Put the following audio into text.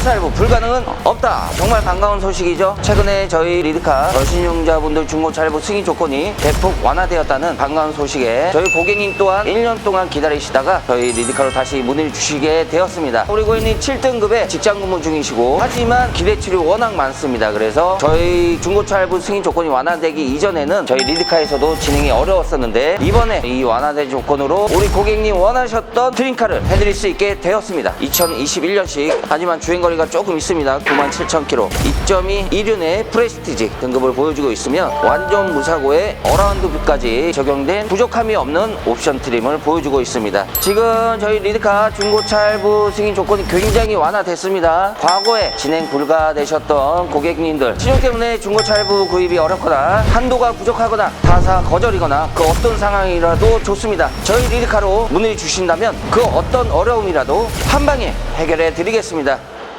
중고차일부 불가능은 없다. 정말 반가운 소식이죠. 최근에 저희 리드카 저신용자분들 중고차일부 승인 조건이 대폭 완화되었다는 반가운 소식에 저희 고객님 또한 1년 동안 기다리시다가 저희 리드카로 다시 문의를 주시게 되었습니다. 우리 고객님 7등급에 직장 근무 중이시고 하지만 기대치이 워낙 많습니다. 그래서 저희 중고차일부 승인 조건이 완화되기 이전에는 저희 리드카에서도 진행이 어려웠었는데 이번에 이 완화된 조건으로 우리 고객님 원하셨던 드림카를 해드릴 수 있게 되었습니다. 2021년식 하지만 주행거리 가 조금 있습니다. 97,000km 2.2 이륜의 프레스티지 등급을 보여주고 있으며 완전 무사고에 어라운드뷰까지 적용된 부족함이 없는 옵션 트림을 보여주고 있습니다. 지금 저희 리드카 중고차 할부 승인 조건이 굉장히 완화됐습니다. 과거에 진행 불가되셨던 고객님들 신용 때문에 중고차 할부 구입이 어렵거나 한도가 부족하거나 타사 거절이거나 그 어떤 상황이라도 좋습니다. 저희 리드카로 문의 주신다면 그 어떤 어려움이라도 한 방에 해결해 드리겠습니다.